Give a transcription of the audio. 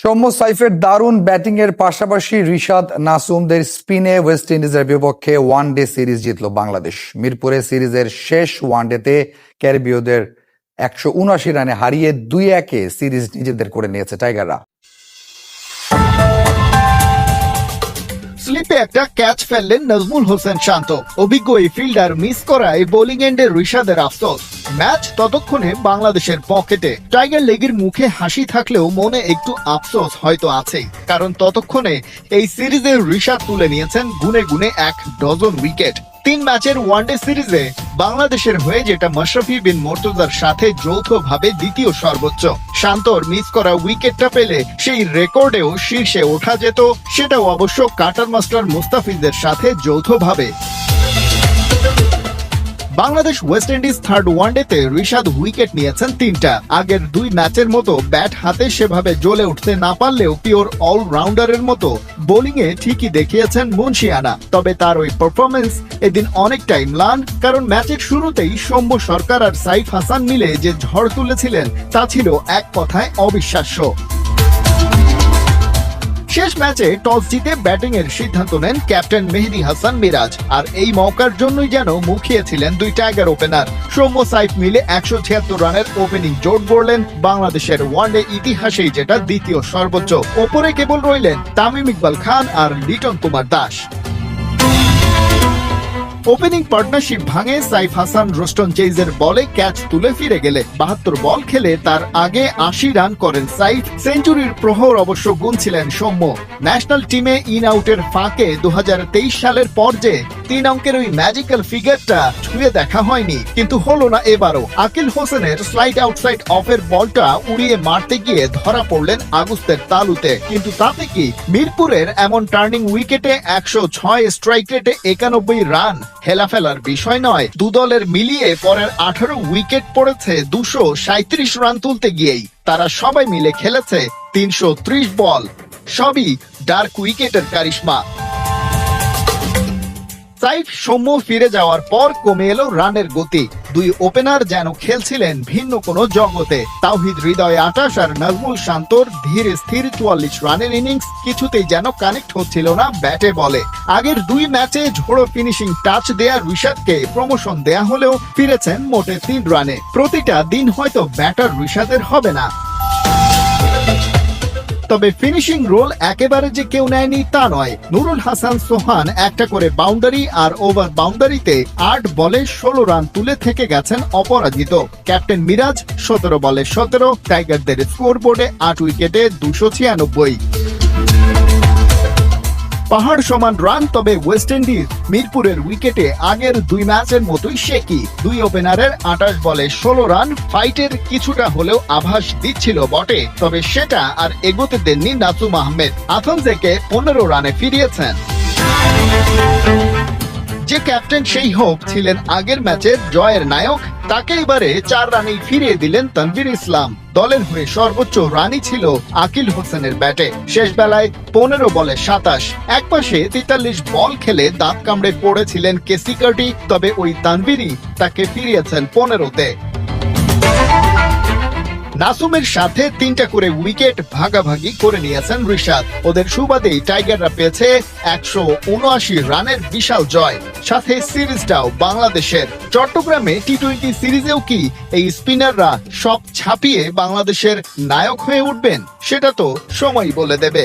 সৌম্য সাইফের দারুণ ব্যাটিং এর পাশাপাশি রিশাদ নাসুমদের স্পিনে ওয়েস্ট ইন্ডিজের বিপক্ষে ওয়ান ডে সিরিজ জিতল বাংলাদেশ। মিরপুরে সিরিজের শেষ ওয়ানডেতে ক্যারিবীয়দের একশো উনআশি রানে হারিয়ে দুই একে সিরিজ নিজেদের করে নিয়েছে টাইগাররা। স্লিপে একটা ক্যাচ ফেললেন নজমুল হোসেন শান্ত। অভিজ্ঞ এই ফিল্ডার মিস করায় বোলিং এন্ডে ঋষাদের আফসোস। ম্যাচ ততক্ষণে বাংলাদেশের পকেটে। টাইগার লেগের মুখে হাসি থাকলেও মনে একটু আফসোস হয়তো আছেই। কারণ ততক্ষণে এই সিরিজে ঋষাদ তুলে নিয়েছেন গুনে গুনে এক ডজন উইকেট। তিন ম্যাচের ওয়ানডে সিরিজে বাংলাদেশের হয়ে যেটা মাশরাফি বিন মোর্তজার সাথে যৌথভাবে দ্বিতীয় সর্বোচ্চ। শান্তর মিস করা উইকেটটা পেলে সেই রেকর্ডেও শীর্ষে ওঠা যেত, সেটাও অবশ্য কাটার মাস্টার মুস্তাফিজদের সাথে যৌথভাবে। বাংলাদেশ ওয়েস্ট ইন্ডিজ থার্ড ওয়ানডেতে ঋষাদ উইকেট নিয়েছেন তিনটা। আগের দুই ম্যাচের মতো ব্যাট হাতে সেভাবে জ্বলে উঠতে না পারলেও পিওর অলরাউন্ডারের মতো বোলিং এ ঠিকই দেখিয়েছেন মুন্সিয়ানা। তবে তার ওই পারফরমেন্স এদিন অনেকটাই ম্লান, কারণ ম্যাচের শুরুতেই সৌম্য সরকার আর সাইফ হাসান মিলে যে ঝড় তুলেছিলেন, তা ছিল এক কথায় অবিশ্বাস্য। শেষ ম্যাচে টস জিতে ব্যাটিং এর সিদ্ধান্ত নেন ক্যাপ্টেন মেহেদি হাসান মিরাজ। আর এই মৌকার জন্যই যেন মুখিয়েছিলেন দুই টাইগার ওপেনার। সৌম্য সাইফ মিলে একশো ছিয়াত্তর রানের ওপেনিং জোট গড়লেন বাংলাদেশের ওয়ানডে ইতিহাসেই যেটা দ্বিতীয় সর্বোচ্চ। ওপরে কেবল রইলেন তামিম ইকবাল খান আর লিটন কুমার দাস। ওপেনিং পার্টনারশিপ ভাঙে সাইফ হাসান রোস্টন চেইজের বলে ক্যাচ তুলে ফিরে গেলে। বাহাত্তর বল খেলে তার আগে আশি রান করেন সাইফ। সেঞ্চুরির প্রহর অবশ্য গুনছিলেন সৌম্য। ন্যাশনাল টিমে ইন আউটের ফাঁকে দু হাজার তেইশ সালের পর যে তিন অঙ্কের ওই ম্যাজিক্যাল ফিগারটা ছুঁয়ে দেখা হয়নি, কিন্তু হলো না এবারও। আকিল হোসেনের স্লাইড আউটসাইড অফের বলটা উড়িয়ে মারতে গিয়ে ধরা পড়লেন আগস্টের তালুতে। কিন্তু তাতে কি? মিরপুরের এমন টার্নিং উইকেটে একশো ছয় স্ট্রাইক রেটে একানব্বই রান হেলাফেলার বিষয় নয়। দু দলের মিলিয়ে পরের আঠারো উইকেট পড়েছে দুশো সাঁত্রিশ রান তুলতে গিয়েই। তারা সবাই মিলে খেলেছে তিনশো ত্রিশ বল সবই ডার্ক উইকেটের কারিশমা। সাইফ সৌম্য ফিরে যাওয়ার পর কমে এলো রানের গতি। দুই ওপেনার যেন খেলছিলেন ভিন্ন কোনো জগতে। তাওহিদ হৃদয় আটাশ আর নাজমুল শান্তর ধীর, স্থির চুয়াল্লিশ রানের ইনিংস কিছুতেই যেন কানেক্ট হচ্ছিল না ব্যাটে বলে। আগের দুই ম্যাচে ঝোড়ো ফিনিশিং টাচ দেয়া ঋষাদকে প্রমোশন দেয়া হলেও ফিরেছেন মোটে তিন রানে। প্রতিটা দিন হয়তো ব্যাটার ঋষাদের হবে না। তবে ফিনিশিং রোল একেবারে যে কেউ নেয়নি তা নয়। নুরুল হাসান সোহান একটা করে বাউন্ডারি আর ওভার বাউন্ডারিতে আট বলে ষোলো রান তুলে থেকে গেছেন অপরাজিত। ক্যাপ্টেন মিরাজ, সতেরো বলে সতেরো, টাইগারদের স্কোর বোর্ডে আট উইকেটে দুশো ছিয়ানব্বই। পাহাড় সমান রান, তবে ওয়েস্ট ইন্ডিজ মিরপুরের উইকেটে আগের দুই ম্যাচের মতোই শেকি দুই ওপেনারের আটাশ বলে ষোলো রান, ফাইটের কিছুটা হলেও আভাস দিচ্ছিল বটে, তবে সেটা আর এগোতে দেননি নাসুম আহমেদ। আথমজেকে পনেরো রানে ফিরিয়েছেন। ক্যাপ্টেন সেই হোপ ছিলেন আগের ম্যাচের জয়ের নায়ক। তাকে এবারে চার রানেই ফিরিয়ে দিলেন তানভীর ইসলাম। দলের হয়ে সর্বোচ্চ রানই ছিল আকিল হোসেনের ব্যাটে। শেষ বেলায় পনেরো বলে সাতাশ। এক পাশে তেতাল্লিশ বল খেলে দাঁত কামড়ে পড়েছিলেন কেসি কার্টি, তবে ওই তানভীরই তাকে ফিরিয়েছেন পনেরোতে। নাসুমের সাথে তিনটা করে উইকেট ভাগাভাগি করে নিয়েছেন ঋষাদ ওদের সুবাদেই টাইগাররা পেয়েছে একশো উনআশি রানের বিশাল জয়। সাথে সিরিজটাও বাংলাদেশের। চট্টগ্রামে টি টোয়েন্টি সিরিজেও কি এই স্পিনাররা সব ছাপিয়ে বাংলাদেশের নায়ক হয়ে উঠবেন? সেটা তো সময় বলে দেবে।